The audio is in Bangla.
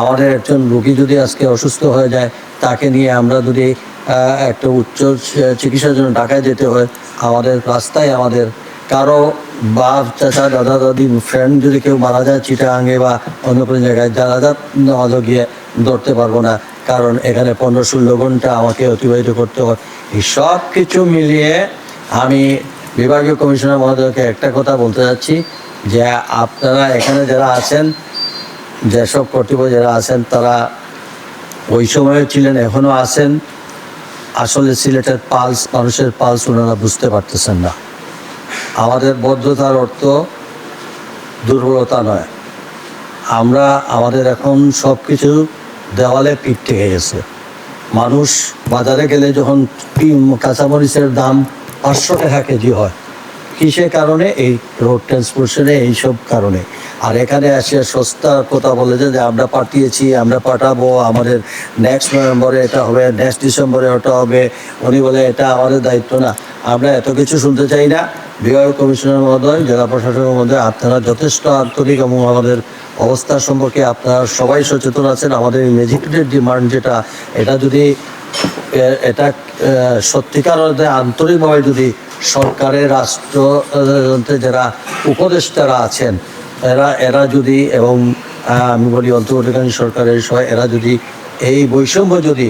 আমাদের একজন রোগী যদি আজকে অসুস্থ হয়ে যায়, তাকে নিয়ে আমরা যদি একটা উচ্চ চিকিৎসার জন্য ঢাকায় যেতে হয়, আমাদের রাস্তায় আমাদের কারও বাপ, চাচা, দাদা, দাদি ফ্রেন্ড যদি কেউ মারা যায় চিটাগাঙ্গে বা অন্য কোনো জায়গায় জানাজা নামাজও গিয়ে ধরতে পারব না। কারণ এখানে পনেরো ষোলো ঘণ্টা আমাকে অতিবাহিত করতে হয়। সব কিছু মিলিয়ে আমি বিভাগীয় কমিশনার মহোদয়কে একটা কথা বলতে চাচ্ছি যে আপনারা এখানে যারা আছেন যেসব কর্তৃপক্ষ যারা আছেন, তারা ওই সময়ে ছিলেন এখনও আছেন। আসলে সিলেটের পালস, মানুষের পালস ওনারা বুঝতে পারতেছেন না। আমাদের বদ্ধতার অর্থ দুর্বলতা নয়। আমরা আমাদের এখন সব কিছু দেওয়ালে পিঠ থেকে গেছে। মানুষ বাজারে গেলে যখন কাঁচামরিচের দাম পাঁচশো টাকা কেজি হয়, কিসের কারণে? এই রোড ট্রান্সপোর্টেশনে, এইসব কারণে। আর এখানে এসে সস্তার কথা বলে যে আমরা পাঠিয়েছি, আমরা পাঠাবো, আমাদের নেক্সট নভেম্বরে এটা হবে নেক্সট ডিসেম্বরে ওটা হবে। উনি বলে, এটা আমাদের দায়িত্ব না। আমরা এত কিছু শুনতে চাই না। বিভাগ কমিশনার মহোদয়, জেলা প্রশাসনের মধ্যে আপনারা যথেষ্ট আন্তরিক এবং আমাদের অবস্থা সম্পর্কে আপনারা সবাই সচেতন আছেন। আমাদের মেজিস্ট্রেটের ডিমান্ড যেটা, এটা যদি এটা সত্যিকার অর্থে আন্তরিকভাবে যদি সরকারের রাষ্ট্রযন্ত্রে যারা উপদেষ্টারা আছেন এরা এরা যদি এবং আমি বলি অন্তর্বর্তীকালীন সরকারের সহ এরা যদি এই বৈষম্য যদি